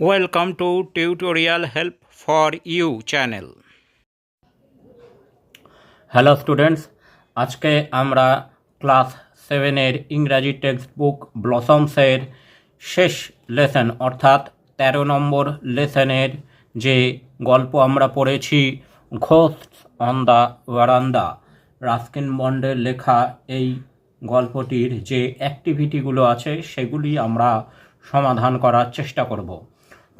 Welcome to tutorial help for you channel hello students আজকে আমরা class সেভেনের ইংরাজি টেক্সট বুক ব্লসমসের শেষ লেসন অর্থাৎ তেরো নম্বর লেসনের যে গল্প আমরা পড়েছি ghost on the veranda Ruskin বন্ডের লেখা এই গল্পটির যে অ্যাক্টিভিটিগুলো আছে, সেগুলি আমরা সমাধান করার চেষ্টা করব।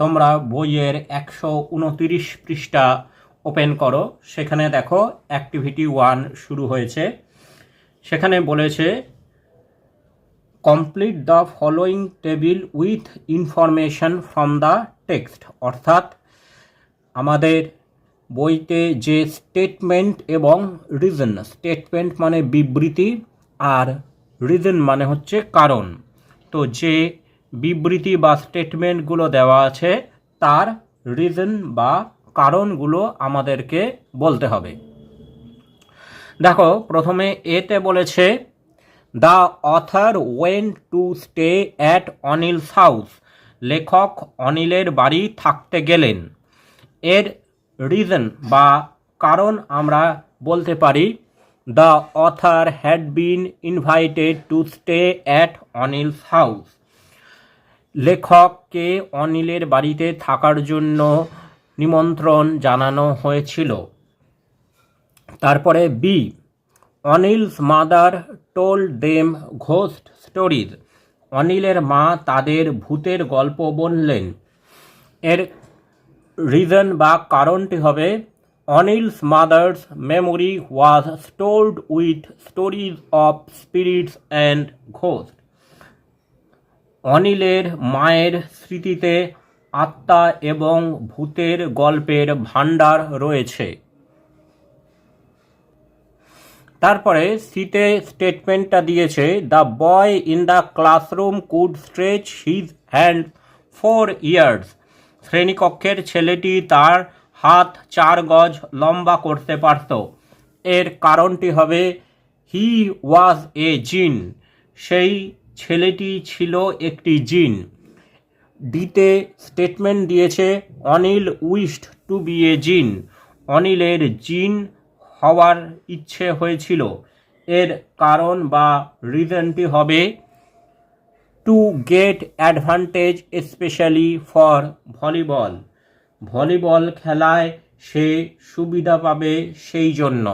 তোমরা বইয়ের একশো উনতিরিশ পৃষ্ঠা ওপেন করো। সেখানে দেখো অ্যাক্টিভিটি ওয়ান শুরু হয়েছে। সেখানে বলেছে complete the following table with information from the text অর্থাৎ, আমাদের বইতে যে স্টেটমেন্ট এবং রিজন স্টেটমেন্ট মানে বিবৃতি আর রিজন মানে হচ্ছে কারণ। তো যে বিবৃতি বা স্টেটমেন্টগুলো দেওয়া আছে, তার রিজন বা কারণগুলো আমাদেরকে বলতে হবে। দেখো, প্রথমে এতে বলেছে the author went to stay at Anil's house লেখক অনিলের বাড়ি থাকতে গেলেন। এর রিজন বা কারণ আমরা বলতে পারি the author had been invited to stay at Anil's house লেখককে অনিলের বাড়িতে থাকার জন্য নিমন্ত্রণ জানানো হয়েছিল। তারপরে B, Anil's mother told them ghost stories. অনিলের মা তাদের ভূতের গল্প বললেন। এর রিজন বা কারণটি হবে, Anil's mother's memory was stored with stories of spirits and ghost. অনিলের মায়ের স্মৃতিতে আত্মা এবং ভূতের গল্পের ভাণ্ডার রয়েছে। তারপরে শীতে স্টেটমেন্টটা দিয়েছে the boy in the classroom could stretch his hand for yards শ্রেণীকক্ষের ছেলেটি তার হাত চার গজ লম্বা করতে পারত। এর কারণটি হবে হি ওয়াজ এ জিন সেই ছেলেটি ছিল একটি জিন। ডিতে স্টেটমেন্ট দিয়েছে, Anil wished to be a jinn. অনিলের জিন হওয়ার ইচ্ছে হয়েছিল। এর কারণ বা রিজনটি হবে, to get advantage specially for volleyball. Volleyball খেলায় সে সুবিধা পাবে সেই জন্য।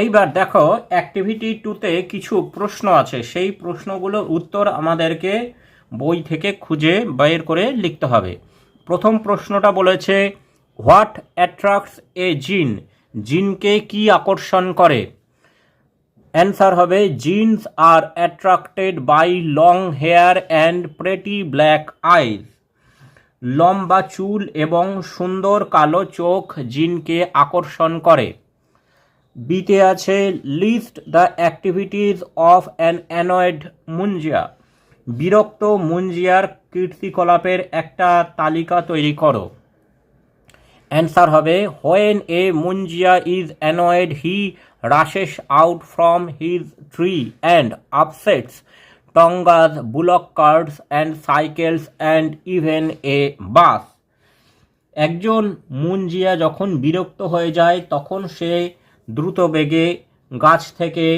এইবার দেখো অ্যাক্টিভিটি টুতে কিছু প্রশ্ন আছে। সেই প্রশ্নগুলোর উত্তর আমাদেরকে বই থেকে খুঁজে বের করে লিখতে হবে। প্রথম প্রশ্নটা বলেছে হোয়াট অ্যাট্রাক্টস এ জিন জিনকে কি আকর্ষণ করে? অ্যান্সার হবে jinns are attracted by long hair and pretty black eyes লম্বা চুল এবং সুন্দর কালো চোখ জিনকে আকর্ষণ করে। বিতে আছে list the activities of an annoyed Munjia. বিরক্ত মুঞ্জিয়ার কীর্তিকলাপের একটা তালিকা তৈরি করো। অ্যান্সার হবে, when a Munjia is annoyed, he rushes out from his tree and upsets tongas, bullock carts and cycles and even a bus. একজন মুঞ্জিয়া যখন বিরক্ত হয়ে যায়, তখন সে দ্রুত বেগে গাছ থেকে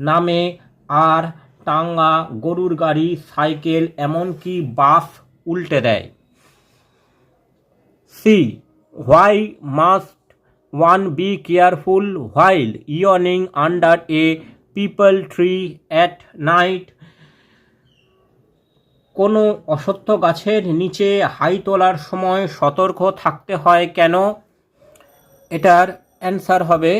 নামে আর টাঙ্গা গরুর গাড়ি, সাইকেল, এমনকি বাস উল্টে দেয়। C why must one be careful while yawning under a peepul tree at night কোনো অসত্য গাছের নিচে হাই তোলার সময় সতর্ক থাকতে হয় কেন? এটার অ্যান্সার হবে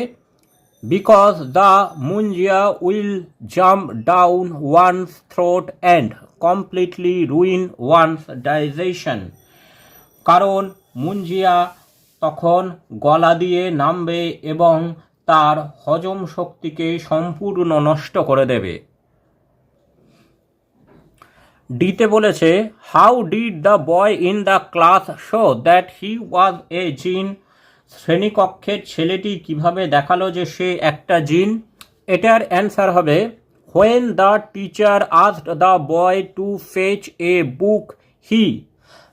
because the Munjia will jump down one's throat and completely ruin one's digestion কারণ মুঞ্জিয়া তখন গলা দিয়ে নামবে এবং তার হজম শক্তিকে সম্পূর্ণ নষ্ট করে দেবে। ডিতে বলেছে how did the boy in the class show that he was a jinn শ্রেণীকক্ষের ছেলেটি কীভাবে দেখাল যে সে একটা জিন? এটার অ্যান্সার হবে when the teacher asked the boy to fetch a book he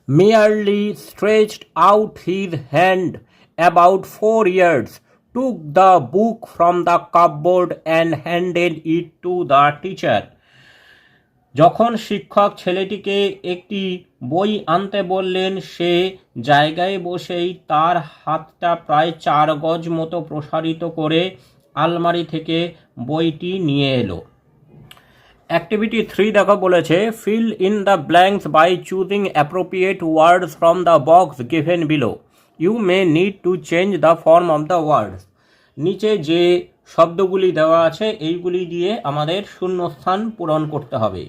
merely stretched out his hand about four yards took the book from the cupboard and handed it to the teacher যখন শিক্ষক ছেলেটিকে একটি বই আনতে বললেন, সে জায়গায় বসেই তার হাতটা প্রায় চার গজ মতো প্রসারিত করে আলমারি থেকে বইটি নিয়ে এলো। অ্যাক্টিভিটি থ্রি দেখো বলেছে, fill in the blanks by choosing appropriate words from the box given below. You may need to change the form of the words. নিচে যে শব্দগুলি দেওয়া আছে, এইগুলি দিয়ে আমাদের শূন্যস্থান পূরণ করতে হবে।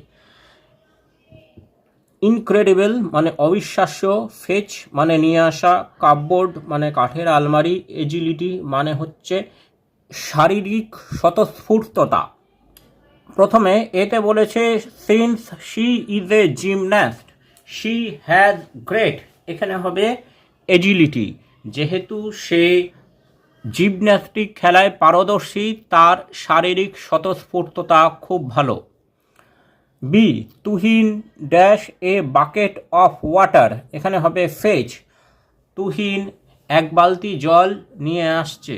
ইনক্রেডিবল মানে অবিশ্বাস্য, ফেচ মানে নিয়ে আসা, কাপবোর্ড মানে কাঠের আলমারি, এজিলিটি মানে হচ্ছে শারীরিক স্বতঃস্ফূর্ততা। প্রথমে এতে বলেছে since she is a gymnast she has great এখানে হবে এজিলিটি। যেহেতু সে জিমন্যাস্টিক খেলায় পারদর্শী, তার শারীরিক স্বতঃস্ফূর্ততা খুব ভালো। B Tuhin dash a bucket of water এখানে হবে ফেচ তুহিন, এক বালতি জল নিয়ে আসছে।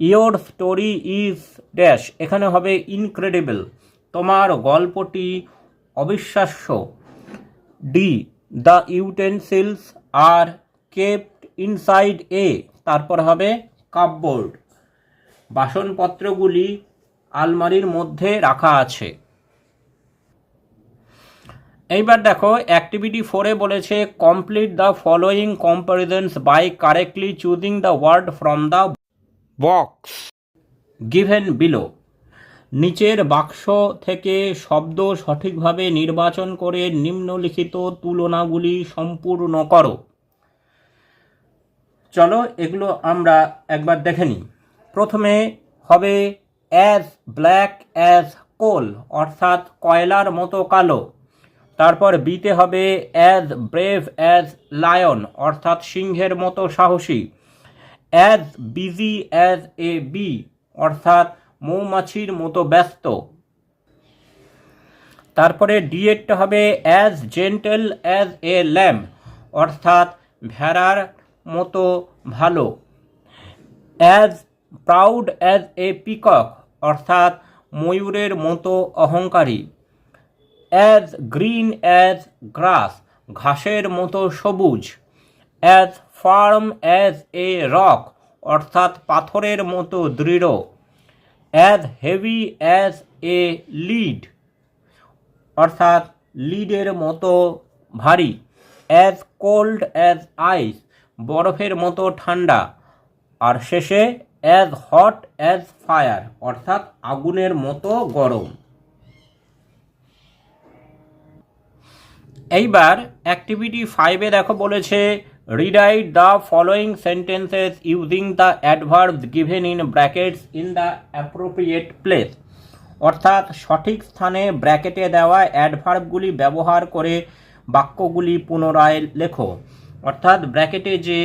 ইয়োর স্টোরি ইজ ড্যাশ এখানে হবে ইনক্রেডিবল তোমার গল্পটি অবিশ্বাস্য। D the utensils are kept inside a তারপর হবে কাপবোর্ড বাসনপত্রগুলি আলমারির মধ্যে রাখা আছে। এইবার দেখো অ্যাক্টিভিটি ফোরে বলেছে complete the following comparisons by correctly choosing the word from the box given below নিচের বাক্স থেকে শব্দ সঠিকভাবে নির্বাচন করে নিম্নলিখিত তুলনাগুলি সম্পূর্ণ করো। চলো, এগুলো আমরা একবার দেখে নিই। প্রথমে হবে অ্যাজ ব্ল্যাক অ্যাজ কোল অর্থাৎ কয়লার মতো কালো। তারপর বিতে হবে অ্যাজ ব্রেভ অ্যাজ লায়ন, অর্থাৎ সিংহের মতো সাহসী। As busy as a bee, অর্থাৎ মৌমাছির মতো ব্যস্ত। তারপরে ডিএডটা হবে as gentle as a lamb অর্থাৎ ভেড়ার মতো ভালো। As proud as a peacock, অর্থাৎ ময়ূরের মতো অহংকারী। অ্যাজ গ্রিন অ্যাজ গ্রাস ঘাসের মতো সবুজ as firm as a rock অর্থাৎ পাথরের মতো দৃঢ় as heavy as a lead অর্থাৎ লিডের মতো ভারী অ্যাজ কোল্ড অ্যাজ আইস বরফের মতো ঠান্ডা, আর শেষে অ্যাজ হট অ্যাজ ফায়ার অর্থাৎ আগুনের মতো গরম। এইবার অ্যাক্টিভিটি ফাইভে দেখো বলেছে rewrite the following sentences using the adverbs given in brackets in the appropriate place অর্থাৎ সঠিক স্থানে ব্র্যাকেটে দেওয়া অ্যাডভার্বগুলি ব্যবহার করে বাক্যগুলি পুনরায় লেখো। অর্থাৎ ব্র্যাকেটে যে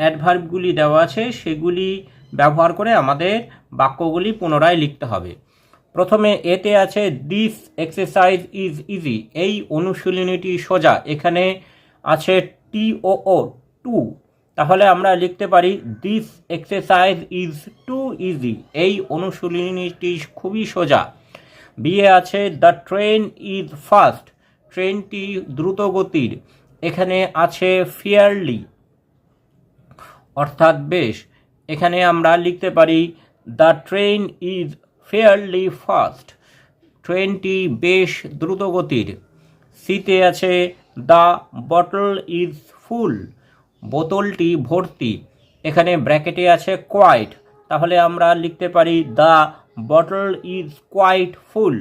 অ্যাডভার্বগুলি দেওয়া আছে, সেগুলি ব্যবহার করে আমাদের বাক্যগুলি পুনরায় লিখতে হবে। প্রথমে এতে আছে দিস এক্সারসাইজ ইজ ইজি এই অনুশীলনীটি সোজা। এখানে আছে টি ও ও, টু। তাহলে আমরা লিখতে পারি this exercise is too easy এই অনুশীলনীটি খুবই সোজা। বিয়ে আছে দ্য ট্রেন ইজ ফাস্ট ট্রেনটি দ্রুতগতির। এখানে আছে ফিয়ারলি অর্থাৎ বেশ। এখানে আমরা লিখতে পারি the train is fairly fast, ট্রেনটি বেশ দ্রুতগতির। সিতে আছে দ্য বটল ইজ ফুল, বোতলটি ভর্তি। এখানে ব্র্যাকেটে আছে কোয়াইট। তাহলে আমরা লিখতে পারি the bottle is quite full,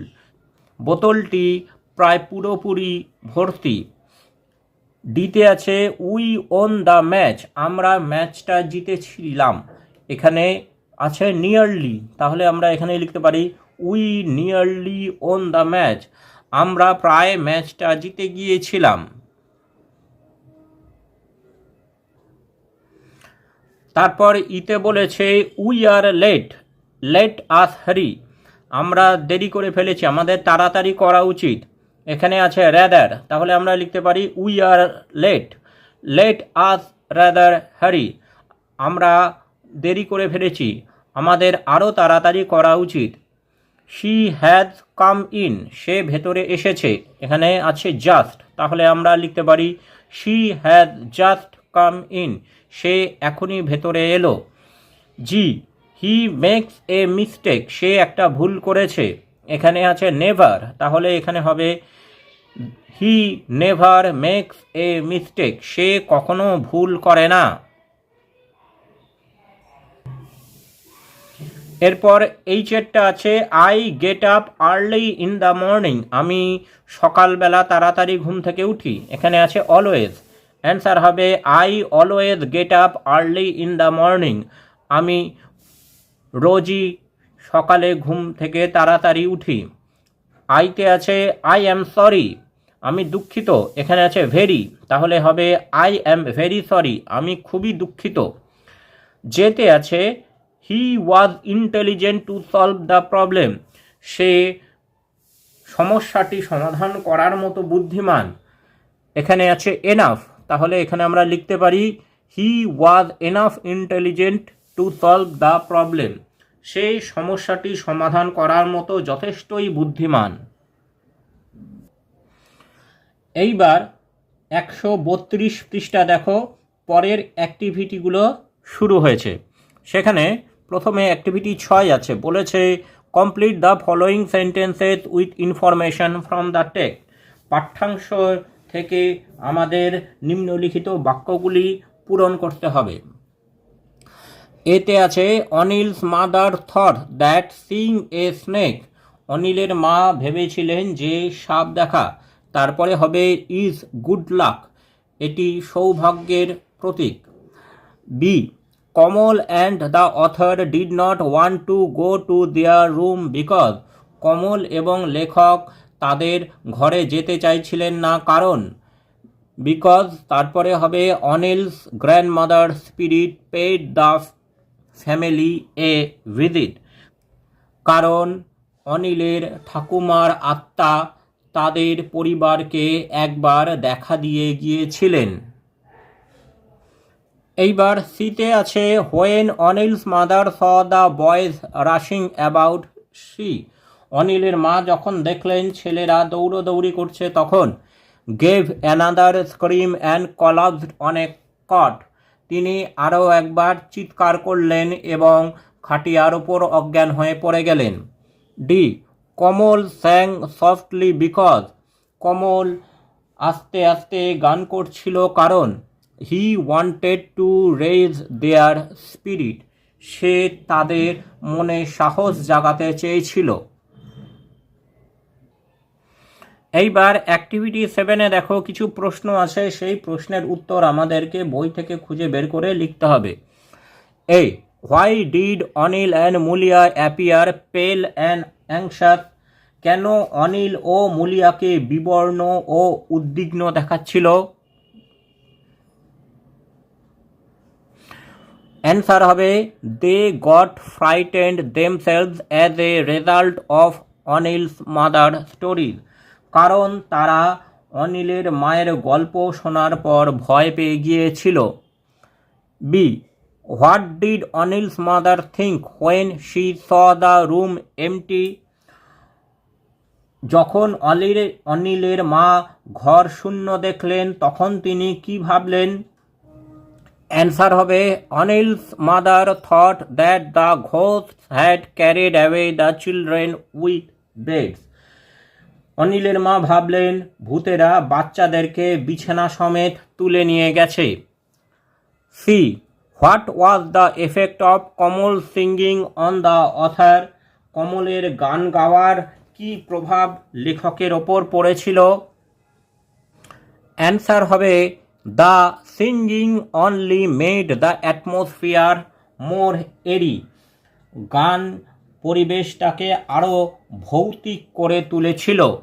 বোতলটি প্রায় পুরোপুরি ভর্তি। ডিতে আছে উই ওন দ্য ম্যাচ, আমরা ম্যাচটা জিতেছিলাম। এখানে আছে নিয়ারলি তাহলে আমরা এখানে লিখতে পারি we nearly won the match আমরা প্রায় ম্যাচটা জিতে গিয়েছিলাম। তারপর ইতে বলেছে we are late let us hurry আমরা দেরি করে ফেলেছি, আমাদের তাড়াতাড়ি করা উচিত। এখানে আছে র্যাদার তাহলে আমরা লিখতে পারি we are late let us rather hurry আমরা দেরি করে ফেলেছি। আমাদের আরও তাড়াতাড়ি করা উচিত। শি হ্যাজ কাম ইন সে ভেতরে এসেছে। এখানে আছে জাস্ট তাহলে আমরা লিখতে পারি she has just come in সে এখনই ভেতরে এলো। জি হি মেক্স এ মিস্টেক সে একটা ভুল করেছে। এখানে আছে নেভার তাহলে এখানে হবে he never makes a mistake সে কখনো ভুল করে না। এরপর এই চেটটা আছে I get up early in the morning আমি সকালবেলা তাড়াতাড়ি ঘুম থেকে উঠি। এখানে আছে অলওয়েজ অ্যান্সার হবে I always get up early in the morning আমি রোজই সকালে ঘুম থেকে তাড়াতাড়ি উঠি। আইতে আছে আই অ্যাম সরি আমি দুঃখিত। এখানে আছে ভেরি তাহলে হবে আই অ্যাম ভেরি সরি আমি খুবই দুঃখিত। যেতে আছে he was intelligent to solve the problem সে সমস্যাটি সমাধান করার মতো বুদ্ধিমান। এখানে আছে এনাফ তাহলে এখানে আমরা লিখতে পারি he was enough intelligent to solve the problem সেই সমস্যাটি সমাধান করার মতো যথেষ্টই বুদ্ধিমান। এইবার একশো বত্রিশ পৃষ্ঠা দেখো, পরের অ্যাক্টিভিটিগুলো শুরু হয়েছে। সেখানে প্রথমে অ্যাক্টিভিটি ছয় আছে, বলেছে complete the following sentences with information from the text পাঠ্যাংশ থেকে আমাদের নিম্নলিখিত বাক্যগুলি পূরণ করতে হবে। এতে আছে, Anil's mother thought that sing a snake. অনিলের মা ভেবেছিলেন যে সাপ দেখা, তারপরে হবে, ইজ গুড লাক। এটি সৌভাগ্যের প্রতীক। B Kamal and the author did not want to go to their room because Kamal এবং লেখক তাদের ঘরে যেতে চাইছিলেন না, কারণ বিকজ তারপরে হবে Anil's grandmother spirit paid the family a visit কারণ অনিলের ঠাকুমার আত্মা তাদের পরিবারকে একবার দেখা দিয়ে গিয়েছিলেন। এইবার সিতে আছে when Anil's mother saw the boys rushing about she অনিলের মা যখন দেখলেন ছেলেরা দৌড়োদৌড়ি করছে তখন gave another scream and collapsed on a cot. তিনি আরও একবার চিৎকার করলেন এবং খাটিয়ার ওপর অজ্ঞান হয়ে পড়ে গেলেন। D, Kamal sang softly because. Kamal আস্তে আস্তে গান করছিল কারণ he wanted to raise their spirit সে তাদের মনে সাহস জাগাতে চেয়েছিল। এইবার অ্যাক্টিভিটি সেভেনে দেখো কিছু প্রশ্ন আছে। সেই প্রশ্নের উত্তর আমাদেরকে বই থেকে খুঁজে বের করে লিখতে হবে। A why did Anil and Mulia appear pale and anxious কেন অনিল ও মুলিয়াকে বিবর্ণ ও উদ্বিগ্ন দেখাচ্ছিল? অ্যান্সার হবে they got frightened themselves as a result of Anil's mother stories কারণ তারা অনিলের মায়ের গল্প শোনার পর ভয় পেয়ে গিয়েছিল। B what did Anil's mother think when she saw the room empty যখন অনিলের অনিলের মা ঘর শূন্য দেখলেন, তখন তিনি কি ভাবলেন? অ্যান্সার হবে Anil's mother thought that the ghost had carried away the children with beds অনিলের মা ভাবলেন, ভূতেরা বাচ্চাদেরকে বিছানা সমেত তুলে নিয়ে গেছে। C what was the effect of Kamal singing on the author কমলের গান গাওয়ার কি প্রভাব লেখকের ওপর পড়েছিল? অ্যান্সার হবে the singing only made the atmosphere more eerie গান পরিবেশটাকে আরও ভৌতিক করে তুলেছিল।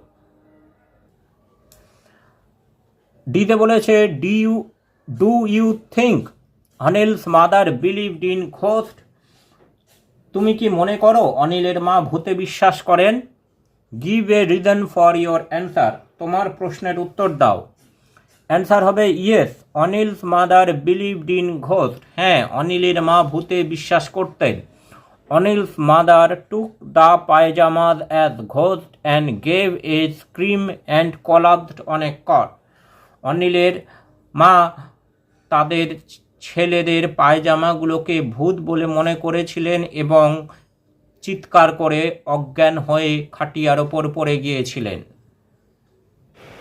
ডিতে বলেছে D you do you think Anil's mother believed in ghost তুমি কি মনে করো অনিলের মা ভূতে বিশ্বাস করেন? Give a reason for your answer তোমার প্রশ্নের উত্তর দাও। অ্যান্সার হবে yes Anil's mother believed in ghost হ্যাঁ অনিলের মা ভূতে বিশ্বাস করতেন। Anil's mother took the pyjamas as ghost and gave a scream and collapsed on a cot অনিলের মা তাদের ছেলেদের পায়জামাগুলোকে ভূত বলে মনে করেছিলেন এবং চিৎকার করে অজ্ঞান হয়ে খাটিয়ার ওপর পড়ে গিয়েছিলেন।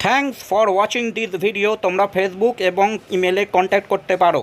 Thanks for watching this video তোমরা ফেসবুক এবং ইমেলে কন্ট্যাক্ট করতে পারো।